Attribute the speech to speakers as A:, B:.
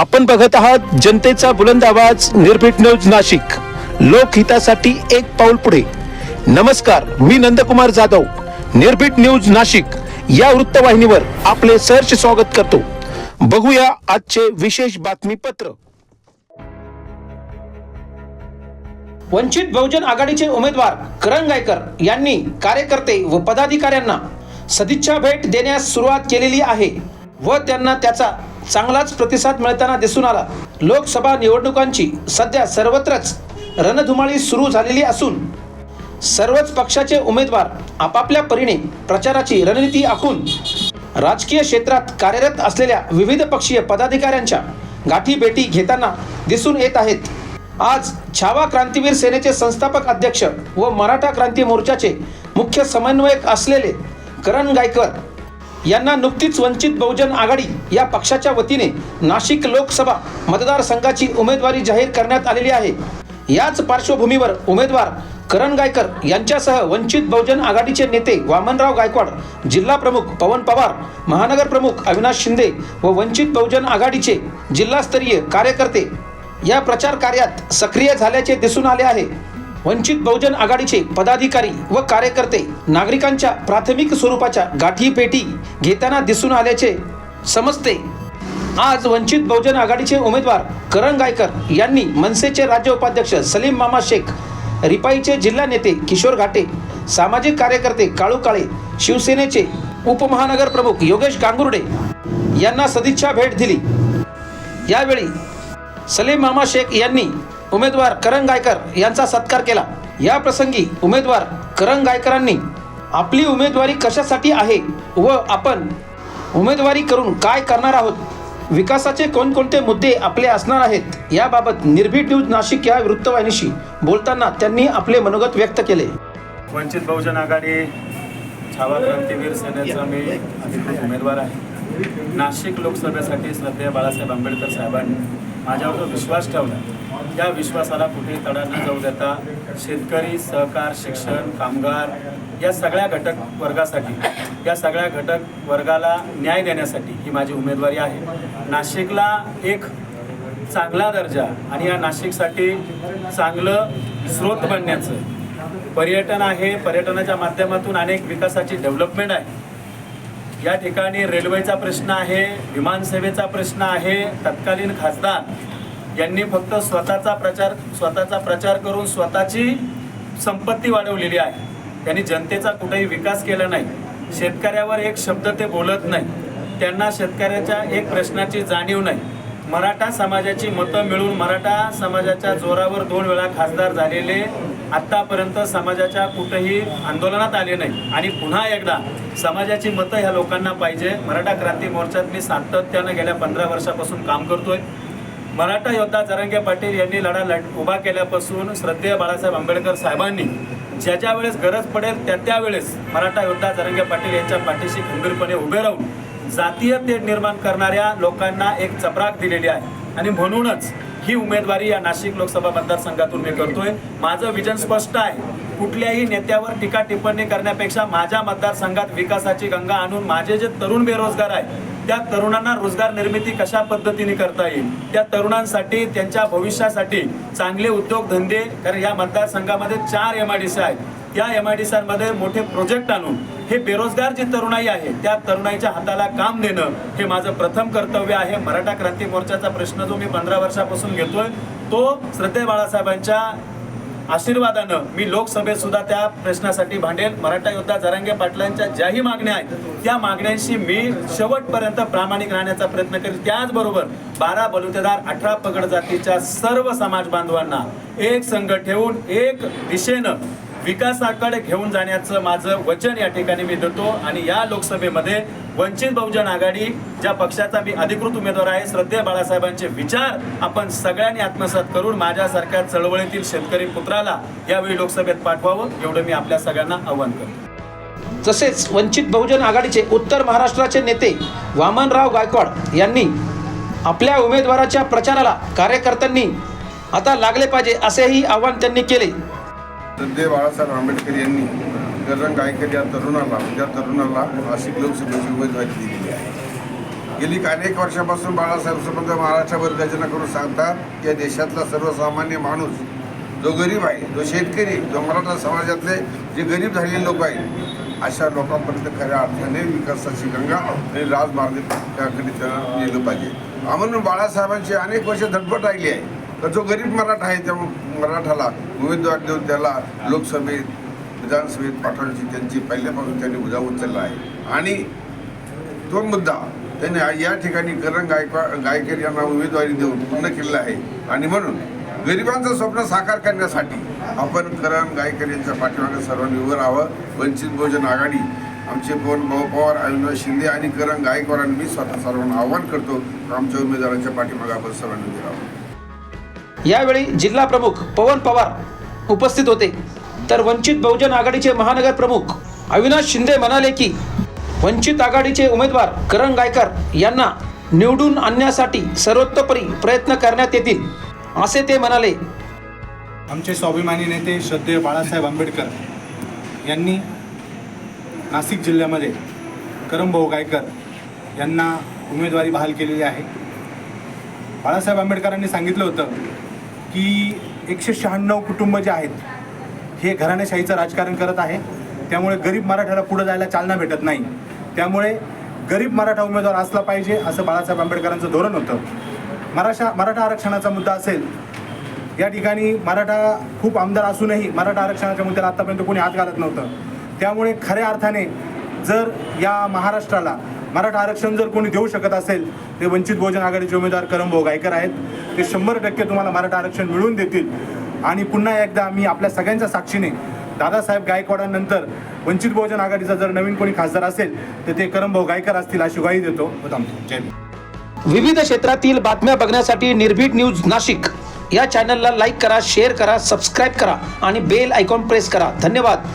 A: आपण बघत आहात जनतेचा बुलंद आवाज निर्भीड न्यूज नाशिक. लोकहितासाठी एक पाऊल पुढे. नमस्कार मी नंदकुमार जाधव. निर्भीड न्यूज नाशिक. या वृत्तवाहिनीवर आपले सहर्ष स्वागत करतो. बघूया आजचे विशेष बातमीपत्र. वंचित बहुजन आघाडीचे उमेदवार करण गायकर यांनी कार्यकर्ते व पदाधिकाऱ्यांना सदिच्छा भेट देण्यास सुरुवात केलेली आहे व त्यांना त्याचा चांगलाच प्रतिसाद मिळताना दिसून आला. लोकसभा निवडणुकांची सध्या सर्वत्रच रणधुमाळी सुरू झालेली असून सर्वच पक्षाचे उमेदवार आपापल्या परीने प्रचाराची रणनीती आखून राजकीय क्षेत्रात कार्यरत असलेल्या विविध पक्षीय पदाधिकाऱ्यांच्या गाठीभेटी घेताना दिसून येत आहेत. आज छावा क्रांतीवीर सेनेचे संस्थापक अध्यक्ष व मराठा क्रांती मोर्चाचे मुख्य समन्वयक असलेले करण गायकर यांना नुकतीच वंचित बहुजन आघाडी या पक्षाच्या वतीने नाशिक लोकसभा मतदारसंघाची उमेदवारी जाहीर करण्यात आलेली आहे. याच पार्श्वभूमीवर उमेदवार करण गायकर यांच्यासह वंचित बहुजन आघाडीचे नेते वामनराव गायकवाड जिल्हा प्रमुख पवन पवार महानगर प्रमुख अविनाश शिंदे व वंचित बहुजन आघाडीचे जिल्हास्तरीय कार्यकर्ते या प्रचार कार्यात सक्रिय झाल्याचे दिसून आले आहे. वंचित बहुजन आघाडीचे पदाधिकारी व कार्यकर्ते नागरिकांच्या प्राथमिक स्वरूपाच्या गाठी पेटी घेताना दिसून आल्याचे समजते. आज वंचित बहुजन आघाडीचे उमेदवार करण गायकर यांनी मनसेचे राज्य उपाध्यक्ष सलीम मामा शेख रिपाईचे जिल्हा नेते किशोर घाटे सामाजिक कार्यकर्ते काळू काळे शिवसेनेचे उपमहानगर प्रमुख योगेश गांगुर्डे यांना सदिच्छा भेट दिली. यावेळी सलीम मामा शेख यांनी उमेदवार करण गायकर यांचा सत्कार केला. या प्रसंगी उमेदवार करण गायकरांनी आपली उमेदवारी कशासाठी आहे व आपण उमेदवारी करून काय करणार आहोत विकासाचे कोणकोणते मुद्दे आपले असणार आहेत याबाबत निर्भीड न्यूज नाशिक या वृत्तवाहिनीशी बोलताना त्यांनी आपले मनोगत व्यक्त केले.
B: वंचित बहुजन आघाडी छावा क्रांतीवीर सेनेचा मी अधिकृत उमेदवार आहे. नाशिक लोकसभेसाठी श्रद्धेय बाळासाहेब आंबेडकर साहेबांनी माझ्यावर जो विश्वास ठेवला त्या विश्वासाला कुठेही तडा न जाऊ देता शेतकरी सहकार शिक्षण कामगार या सगळ्या घटक वर्गासाठी या सगळ्या घटक वर्गाला न्याय देण्यासाठी ही माझी उमेदवारी आहे. नाशिकला एक चांगला दर्जा आणि या नाशिकसाठी चांगलं स्रोत बनण्याचं पर्यटन आहे. पर्यटनाच्या माध्यमातून अनेक विकासाची डेव्हलपमेंट आहे. या ठिकाणी रेल्वेचा प्रश्न आहे विमानसेवेचा प्रश्न आहे तत्कालीन खासदार यांनी फक्त स्वतःचा प्रचार स्वतःचा प्रचार करून स्वतःची संपत्ती वाढवलेली आहे. त्यांनी जनतेचा कुठेही विकास केला नाही. शेतकऱ्यावर एक शब्द ते बोलत नाही. त्यांना शेतकऱ्याच्या एक प्रश्नाची जाणीव नाही. मराठा समाजाची मतं मिळून मराठा समाजाच्या जोरावर दोन वेळा खासदार झालेले आत्तापर्यंत समाजाच्या कुठेही आंदोलनात आले नाही. आणि पुन्हा एकदा समाजाची मतं ह्या लोकांना पाहिजे. मराठा क्रांती मोर्चात मी सातत्यानं गेल्या पंधरा वर्षापासून काम करतोय. मराठा योद्धा जरंगे पाटील यांनी लढा लढ उभा केल्यापासून श्रद्धेय बाळासाहेब आंबेडकर साहेबांनी ज्या ज्या वेळेस गरज पडेल त्या त्यावेळेस मराठा योद्धा जरंगे पाटील यांच्या पाठीशी खंबीरपणे उभे राहून जातीय तेढ निर्माण करणाऱ्या लोकांना एक चपराक दिलेली आहे. आणि म्हणूनच ही उमेदवारी या नाशिक लोकसभा मतदारसंघातून मी करतोय. माझं विजन स्पष्ट आहे. कुठल्याही नेत्यावर टीका टिप्पणी करण्यापेक्षा माझ्या मतदारसंघात विकासाची गंगा आणून माझे जे तरुण बेरोजगार आहेत त्या तरुणांना रोजगार निर्मिती कशा पद्धतीने करता येईल? त्या तरुणांसाठी त्यांच्या भविष्यासाठी चांगले उद्योगधंदे कारण या मतदारसंघामध्ये चार एम आय डी सी आहेत. या एम आय डी सीमध्ये मोठे प्रोजेक्ट आणून हे बेरोजगार जी तरुणाई आहे त्या तरुणाईच्या हाताला काम देणं हे माझं प्रथम कर्तव्य आहे. मराठा क्रांती मोर्चाचा प्रश्न जो मी पंधरा वर्षापासून घेतोय तो श्रद्धे बाळासाहेबांच्या आशीर्वादानं मी लोकसभेत सुद्धा त्या प्रश्नासाठी भांडेल. मराठा योद्धा जरांगे पाटलांच्या ज्याही मागण्या आहेत त्या मागण्यांशी मी शेवटपर्यंत प्रामाणिक राहण्याचा प्रयत्न करेल त्याचबरोबर बारा बलुतेदार अठरा पगड जातीच्या सर्व समाज बांधवांना एक संघ ठेवून एक दिशेनं विकासाकडे घेऊन जाण्याचं माझं वचन या ठिकाणी मी देतो आणि या लोकसभेमध्ये वंचित बहुजन आघाडी ज्या पक्षाचा मी अधिकृत उमेदवार आहे श्रद्धेय बाळासाहेबांचे विचार आपण सगळ्यांनी आत्मसात करून माझ्यासारख्या चळवळीतील शेतकरी पुत्राला यावेळी लोकसभेत पाठवावं एवढं मी आपल्या सगळ्यांना आव्हान करतो.
A: तसेच वंचित बहुजन आघाडीचे उत्तर महाराष्ट्राचे नेते वामनराव गायकवाड यांनी आपल्या उमेदवाराच्या प्रचाराला कार्यकर्त्यांनी आता लागले पाहिजे असेही आवाहन त्यांनी केले.
C: श्रद्धेय बाळासाहेब आंबेडकर यांनी गरजन गायकर या तरुणाला त्या तरुणाला नाशिक लोकसभेची उमेदवारी दिलेली आहे. गेली अनेक वर्षापासून बाळासाहेब संबंध महाराष्ट्रावर गर्जना करून सांगतात या देशातला सर्वसामान्य माणूस जो गरीब आहे जो शेतकरी जो मराठा समाजातले जे गरीब झालेले लोक आहेत अशा लोकांपर्यंत खऱ्या अर्थाने विकासाची गंगा आणि राजमार्गाकडे त्यांना नेलं पाहिजे. म्हणून बाळासाहेबांची अनेक वर्ष धडपड राहिली आहे. तर जो गरीब मराठा आहे त्या मराठाला उमेदवार देऊन त्याला लोकसभेत विधानसभेत पाठवण्याची त्यांची पहिल्यापासून त्यांनी उद्या उचलला आहे. आणि तो मुद्दा त्यांनी या ठिकाणी करण गायकवा गायकर यांना उमेदवारी देऊन पूर्ण केलेला आहे. आणि म्हणून गरिबांचं स्वप्न साकार करण्यासाठी आपण करण गायकर यांच्या पाठीमागे सर्वांनी उभं राहावं. वंचित बहुजन आघाडी आमचे पवन भाऊ पवार अविनाश शिंदे आणि करण गायकवाड मी स्वतः सर्वांना आव्हान करतो. आमच्या उमेदवारांच्या पाठीमागे आपण सर्वांनी उभे राहावं.
A: यावेळी जिल्हा प्रमुख पवन पवार उपस्थित होते. तर वंचित बहुजन आघाडीचे महानगर प्रमुख अविनाश शिंदे म्हणाले की वंचित आघाडीचे उमेदवार करण गायकर यांना निवडून आणण्यासाठी सर्वोत्तपरी प्रयत्न करण्यात येतील असे ते म्हणाले.
D: आमचे स्वाभिमानी नेते श्रद्धेय बाळासाहेब आंबेडकर यांनी नाशिक जिल्ह्यामध्ये करमभाऊ गायकर यांना उमेदवारी बहाल केलेली आहे. बाळासाहेब आंबेडकरांनी सांगितलं होतं की एकशे शहाण्णव कुटुंब जे आहेत हे घराणेशाहीचं राजकारण करत आहे. त्यामुळे गरीब मराठ्याला पुढं जायला चालना भेटत नाही. त्यामुळे गरीब मराठा उमेदवार असला पाहिजे असं बाळासाहेब आंबेडकरांचं धोरण होतं. मराठा मराठा आरक्षणाचा मुद्दा असेल या ठिकाणी मराठा खूप आमदार असूनही मराठा आरक्षणाच्या मुद्द्याला आतापर्यंत कोणी हात घालत नव्हतं. त्यामुळे खऱ्या अर्थाने जर या महाराष्ट्राला मराठा आरक्षण जर कोणी देऊ शकत असेल ते वंचित बहुजन आघाडीचे उमेदवार करमभाऊ गायकर आहेत. ते शंभर टक्के तुम्हाला मराठा आरक्षण मिळवून देतील. आणि पुन्हा एकदा मी आपल्या सगळ्यांच्या साक्षीने दादासाहेब गायकवाडांनंतर वंचित बहुजन आघाडीचा जर नवीन कोणी खासदार असेल तर ते करमभाऊ गायकर असतील अशी ग्वाही देतो. जय
A: विविध क्षेत्रातील बातम्या बघण्यासाठी निर्भीड न्यूज नाशिक. या चॅनलला लाईक करा शेअर करा सबस्क्राईब करा आणि बेल आयकॉन प्रेस करा. धन्यवाद.